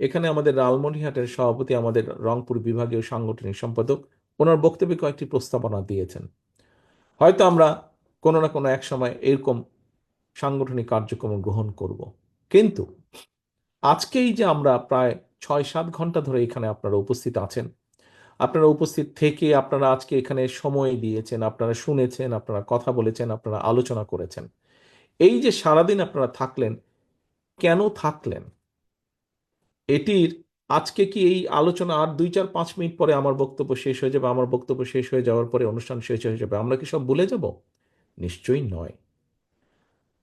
এখানে আমাদের লালমনিরহাটের সভাপতি আমাদের রংপুর বিভাগীয় সাংগঠনিক সম্পাদক, ওনার বক্তব্যে কয়েকটি প্রস্তাবনা দিয়েছেন। হয়তো আমরা কোনো না কোনো এক সময় এরকম সাংগঠনিক কার্যক্রম গ্রহণ করব। কিন্তু আজকেই যে আমরা প্রায় ছয় সাত ঘণ্টা ধরে এখানে আপনারা উপস্থিত আছেন, আপনারা উপস্থিত থেকে আপনারা আজকে এখানে সময় দিয়েছেন, আপনারা শুনেছেন, আপনারা কথা বলেছেন, আপনারা আলোচনা করেছেন। এই যে সারাদিন আপনারা থাকলেন, কেন থাকলেন? এটির আজকে কি এই আলোচনা আর দুই চার পাঁচ মিনিট পরে আমার বক্তব্য শেষ হয়ে যাবে? আমার বক্তব্য শেষ হয়ে যাওয়ার পরে অনুষ্ঠান শেষ হয়ে যাবে। আমরা কি সব ভুলে যাব? নিশ্চয়ই নয়।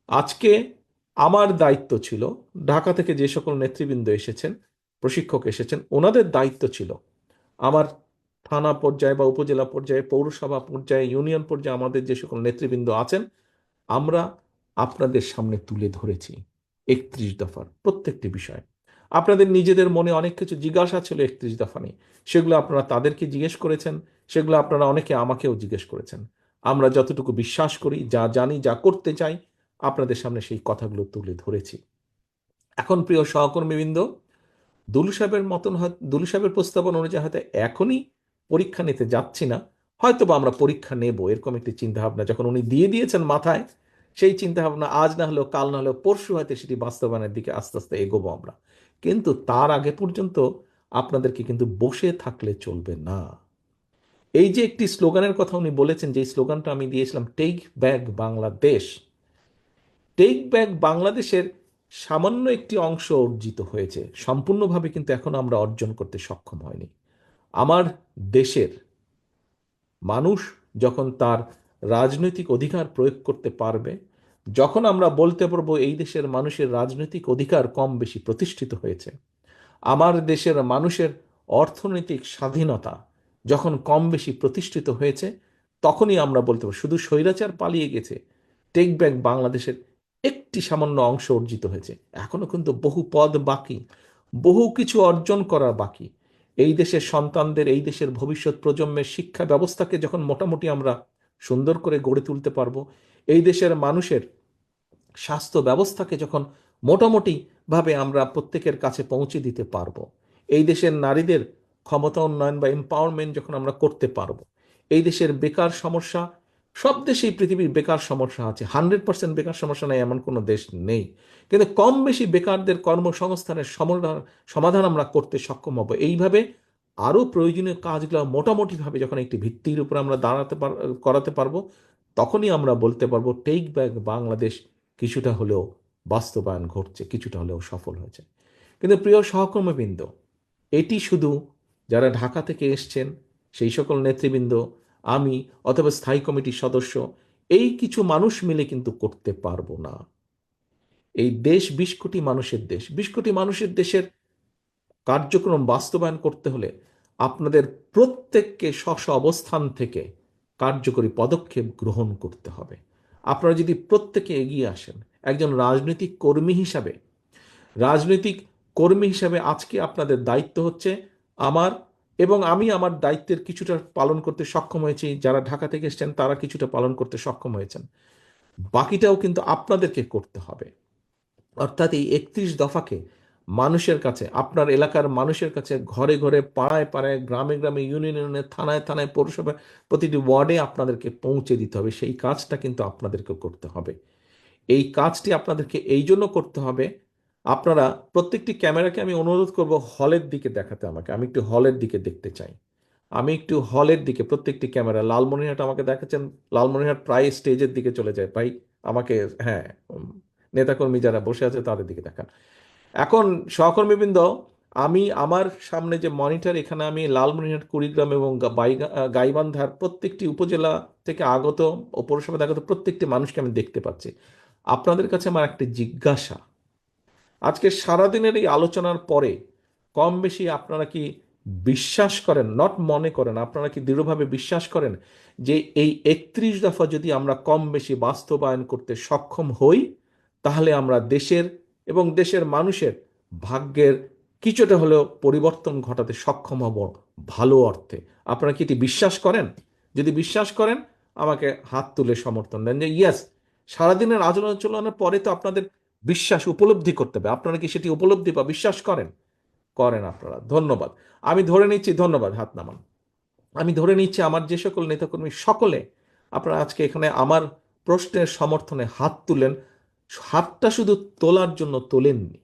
আজকে আমার দায়িত্ব ছিল, ঢাকা থেকে যে সকল নেতৃবৃন্দ এসেছেন, প্রশিক্ষক এসেছেন, ওনাদের দায়িত্ব ছিল আমার থানা পর্যায়ে বা উপজেলা পর্যায়ে, পৌরসভা পর্যায়ে, ইউনিয়ন পর্যায়ে আমাদের যে সকল নেতৃবৃন্দ আছেন, আমরা আপনাদের সামনে তুলে ধরেছি। একত্রিশ দফার প্রত্যেকটি বিষয়। আপনাদের নিজেদের মনে অনেক কিছু জিজ্ঞাসা ছিল একত্রিশ দফা নিয়ে। সেগুলো আপনারা তাদেরকে জিজ্ঞেস করেছেন, সেগুলো আপনারা অনেকে আমাকেও জিজ্ঞেস করেছেন। আমরা যতটুকু বিশ্বাস করি, যা জানি, যা করতে চাই, আপনাদের সামনে সেই কথাগুলো তুলে ধরেছি। এখন প্রিয় সহকর্মীবৃন্দ, দুলু সাহেবের মতন হয় দুলু সাহেবের প্রস্তাবনা অনুযায়ী হয়তো এখনই পরীক্ষা নিতে যাচ্ছি না হয়তো বা আমরা পরীক্ষা নেব, এরকম একটি চিন্তাভাবনা যখন উনি দিয়ে দিয়েছেন মাথায় সেই চিন্তাভাবনা আজ না হলেও কাল না হলেও পরশু হয়তো সেটি বাস্তবায়নের দিকে আস্তে আস্তে এগোবো আমরা। কিন্তু তার আগে পর্যন্ত আপনাদেরকে কিন্তু বসে থাকলে চলবে না। এই যে একটি স্লোগানের কথা উনি বলেছেন যে স্লোগানটা আমি দিয়েছিলাম take back Bangladesh take back বাংলাদেশের সামান্য একটি অংশ অর্জিত হয়েছে। সম্পূর্ণভাবে কিন্তু এখন আমরা অর্জন করতে সক্ষম হয়নি। আমার দেশের মানুষ যখন তার রাজনৈতিক অধিকার প্রয়োগ করতে পারবে। যখন আমরা বলতে পারব এই দেশের মানুষের রাজনৈতিক অধিকার কম বেশি প্রতিষ্ঠিত হয়েছে, আমার দেশের মানুষের অর্থনৈতিক স্বাধীনতা যখন কম বেশি প্রতিষ্ঠিত হয়েছে, তখনই আমরা বলতে পারব শুধু স্বৈরাচার পালিয়ে গেছে, টেক ব্যাক বাংলাদেশের একটি সামান্য অংশ অর্জিত হয়েছে। এখনও কিন্তু বহু পদ বাকি, বহু কিছু অর্জন করা বাকি। এই দেশের সন্তানদের, এই দেশের ভবিষ্যৎ প্রজন্মের শিক্ষা ব্যবস্থাকে যখন মোটামুটি আমরা সুন্দর করে গড়ে তুলতে পারব। এই দেশের মানুষের স্বাস্থ্য ব্যবস্থাকে যখন মোটামুটি ভাবে আমরা প্রত্যেকের কাছে পৌঁছে দিতে পারব, এই দেশের নারীদের ক্ষমতা উন্নয়ন বা এম্পাওয়ারমেন্ট যখন আমরা করতে পারব, এই দেশের বেকার সমস্যা, সব দেশেই পৃথিবীর বেকার সমস্যা আছে। হান্ড্রেড পার্সেন্ট বেকার সমস্যা নেই, এমন কোনো দেশ নেই। কিন্তু কম বেশি বেকারদের কর্মসংস্থানের সমাধান আমরা করতে সক্ষম হব। এইভাবে আরও প্রয়োজনীয় কাজগুলো মোটামুটিভাবে যখন একটি ভিত্তির উপর আমরা দাঁড়াতে পার, করাতে পারব, তখনই আমরা বলতে পারব টেক ব্যাক বাংলাদেশ কিছুটা হলেও বাস্তবায়ন ঘটছে, কিছুটা হলেও সফল হয়েছে। কিন্তু প্রিয় সহকর্মীবৃন্দ, এটি শুধু যারা ঢাকা থেকে এসছেন, সেই সকল নেতৃবৃন্দ, আমি অথবা স্থায়ী কমিটির সদস্য, এই কিছু মানুষ মিলে কিন্তু করতে পারব না। এই দেশ বিশ কোটি মানুষের দেশ, বিশ কোটি মানুষের দেশের কার্যক্রম বাস্তবায়ন করতে হলে আপনাদের প্রত্যেককে স্ব অবস্থান থেকে কার্যকরী পদক্ষেপ গ্রহণ করতে হবে। আপনারা যদি প্রত্যেকে এগিয়ে আসেন, একজন রাজনৈতিক কর্মী হিসাবে, রাজনৈতিক কর্মী হিসাবে আজকে আপনাদের দায়িত্ব হচ্ছে আমার এবং আমি আমার দায়িত্বের কিছুটা পালন করতে সক্ষম হয়েছি। যারা ঢাকা থেকে এসছেন, তারা কিছুটা পালন করতে সক্ষম হয়েছেন। বাকিটাও কিন্তু আপনাদেরকে করতে হবে। অর্থাৎ এই একত্রিশ দফাকে মানুষের কাছে, আপনার এলাকার মানুষের কাছে ঘরে ঘরে, পাড়ায় পাড়ায়, গ্রামে গ্রামে, ইউনিয়ন ইউনিয়নে থানায় থানায় পৌরসভায় প্রতিটি ওয়ার্ডে আপনাদেরকে পৌঁছে দিতে হবে। সেই কাজটা কিন্তু আপনাদেরকে করতে হবে। এই কাজটি আপনাদেরকে এই জন্য করতে হবে, আপনারা প্রত্যেকটি ক্যামেরাকে আমি অনুরোধ করব হলের দিকে দেখাতে আমাকে। আমি একটু হলের দিকে দেখতে চাই। আমি একটু হলের দিকে প্রত্যেকটি ক্যামেরা, লালমনিরহাট আমাকে দেখাচ্ছেন, লালমনিরহাট প্রায় স্টেজের দিকে চলে যায়। ভাই, আমাকে হ্যাঁ নেতাকর্মী যারা বসে আছে তাদের দিকে দেখান। এখন সহকর্মীবৃন্দ, আমি আমার সামনে যে মনিটর, এখানে আমি লালমনিরহাট কুড়িগ্রাম এবং গাইবান্ধার প্রত্যেকটি উপজেলা থেকে আগত ও পৌরসভা আগত প্রত্যেকটি মানুষকে আমি দেখতে পাচ্ছি। আপনাদের কাছে আমার একটি জিজ্ঞাসা। আজকে সারাদিনের এই আলোচনার পরে কম বেশি আপনারা কি বিশ্বাস করেন নট মনে করেন, আপনারা কি দৃঢ়ভাবে বিশ্বাস করেন যে এই একত্রিশ দফা যদি আমরা কম বেশি বাস্তবায়ন করতে সক্ষম হই, তাহলে আমরা দেশের এবং দেশের মানুষের ভাগ্যের কিছুটা হলেও পরিবর্তন ঘটাতে সক্ষম হব ভালো অর্থে। আপনারা কি এটি বিশ্বাস করেন? যদি বিশ্বাস করেন, আমাকে হাত তুলে সমর্থন দেন যে, ইয়াস, সারাদিনের আলোচনার পরে তো আপনাদের বিশ্বাস উপলব্ধি করতে হবে। আপনারা কি সেটি উপলব্ধি বা বিশ্বাস করেন? করেন আপনারা। ধন্যবাদ। আমি ধরে নিচ্ছি, ধন্যবাদ, হাত নামান। আমি ধরে নিচ্ছি, আমার যে সকল নেতাকর্মী, সকলে আপনারা আজকে এখানে আমার প্রশ্নের সমর্থনে হাত তুলেন হাতটা শুধু তোলার জন্য তোলেননি।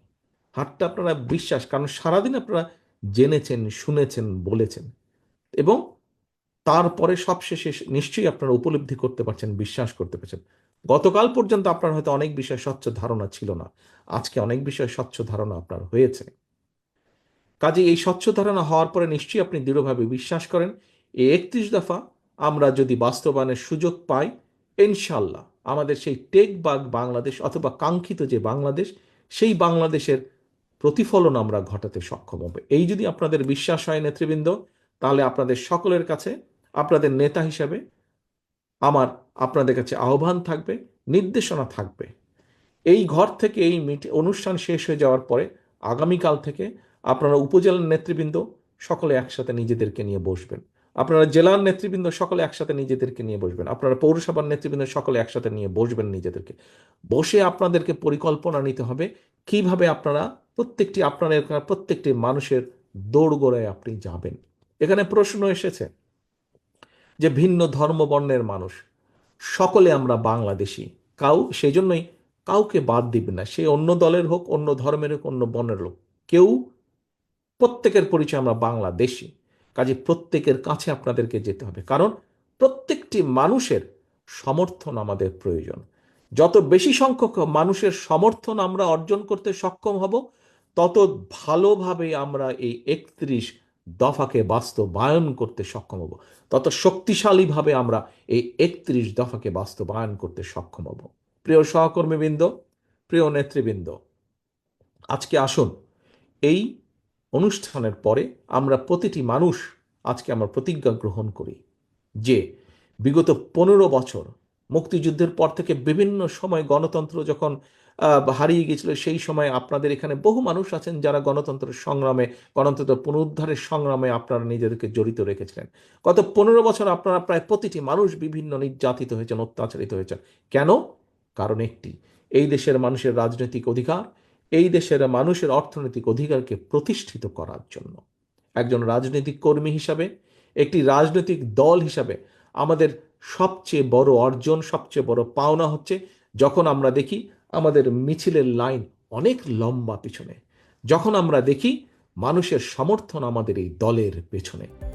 হাতটা আপনারা বিশ্বাস, কারণ সারাদিন আপনারা জেনেছেন, শুনেছেন, বলেছেন। এবং তারপরে সবশেষে নিশ্চয়ই আপনারা উপলব্ধি করতে পারছেন, বিশ্বাস করতে পারছেন। গতকাল পর্যন্ত আপনার হয়তো অনেক বিষয়ে স্বচ্ছ ধারণা ছিল না। আজকে অনেক বিষয়ে স্বচ্ছ ধারণা আপনার হয়েছে। কাজে এই স্বচ্ছ ধারণা হওয়ার পরে নিশ্চয়ই আপনি দৃঢ়ভাবে বিশ্বাস করেন, এই একত্রিশ দফা আমরা যদি বাস্তবায়নের সুযোগ পাই ইনশাল্লাহ আমাদের সেই টেক বাগ বাংলাদেশ অথবা কাঙ্ক্ষিত যে বাংলাদেশ, সেই বাংলাদেশের প্রতিফলন আমরা ঘটাতে সক্ষম হবে। এই যদি আপনাদের বিশ্বাস হয় নেতৃবৃন্দ, তাহলে আপনাদের সকলের কাছে, আপনাদের নেতা হিসাবে আমার, আপনাদের কাছে আহ্বান থাকবে, নির্দেশনা থাকবে। এই ঘর থেকে এই অনুষ্ঠান শেষ হয়ে যাওয়ার পরে আগামীকাল থেকে আপনারা উপজেলার নেতৃবৃন্দ সকলে একসাথে নিজেদেরকে নিয়ে বসবেন। আপনারা জেলার নেতৃবৃন্দ সকলে একসাথে নিজেদেরকে নিয়ে বসবেন। আপনারা পৌরসভার নেতৃবৃন্দ সকলে একসাথে নিয়ে বসবেন নিজেদেরকে। বসে আপনাদেরকে পরিকল্পনা নিতে হবে, কীভাবে আপনারা প্রত্যেকটি আপনার প্রত্যেকটি মানুষের দৌড়গোড়ায় আপনি যাবেন। এখানে প্রশ্ন এসেছে যে ভিন্ন ধর্ম বর্ণের মানুষ, সকলে আমরা বাংলাদেশি। কাউ সেই জন্যই কাউকে বাদ দিবেন না। সে অন্য দলের হোক, অন্য ধর্মের হোক, অন্য বর্ণের হোক কেউ, প্রত্যেকের পরিচয় আমরা বাংলাদেশি। কাজে প্রত্যেকের কাছে আপনাদেরকে যেতে হবে। কারণ প্রত্যেকটি মানুষের সমর্থন আমাদের প্রয়োজন। যত বেশি সংখ্যক মানুষের সমর্থন আমরা অর্জন করতে সক্ষম হব, তত ভালোভাবে আমরা এই একত্রিশ দফাকে বাস্তবায়ন করতে সক্ষম হব। তত শক্তিশালীভাবে আমরা এই একত্রিশ দফাকে বাস্তবায়ন করতে সক্ষম হব। প্রিয় সহকর্মীবৃন্দ, প্রিয় নেতৃবৃন্দ, আজকে আসুন এই অনুষ্ঠানের পরে আমরা প্রতিটি মানুষ আজকে আমরা প্রতিজ্ঞা গ্রহণ করি যে বিগত পনেরো বছর মুক্তিযুদ্ধের পর থেকে বিভিন্ন সময় গণতন্ত্র যখন হারিয়ে গেছিল সেই সময় আপনাদের এখানে বহু মানুষ আছেন যারা গণতন্ত্রের সংগ্রামে, গণতন্ত্র পুনরুদ্ধারের সংগ্রামে আপনারা নিজেদেরকে জড়িত রেখেছিলেন। গত পনেরো বছর আপনারা প্রায় প্রতিটি মানুষ বিভিন্ন নির্যাতিত হয়েছেন, অত্যাচারিত হয়েছেন। কেন? কারণ একটি, এই দেশের মানুষের রাজনৈতিক অধিকার এই দেশের মানুষের অর্থনৈতিক অধিকারকে প্রতিষ্ঠিত করার জন্য। একজন রাজনৈতিক কর্মী হিসাবে, একটি রাজনৈতিক দল হিসাবে আমাদের সবচেয়ে বড় অর্জন, সবচেয়ে বড় পাওনা হচ্ছে যখন আমরা দেখি আমাদের মিছিলের লাইন অনেক লম্বা পিছনে। যখন আমরা দেখি মানুষের সমর্থন আমাদের এই দলের পেছনে।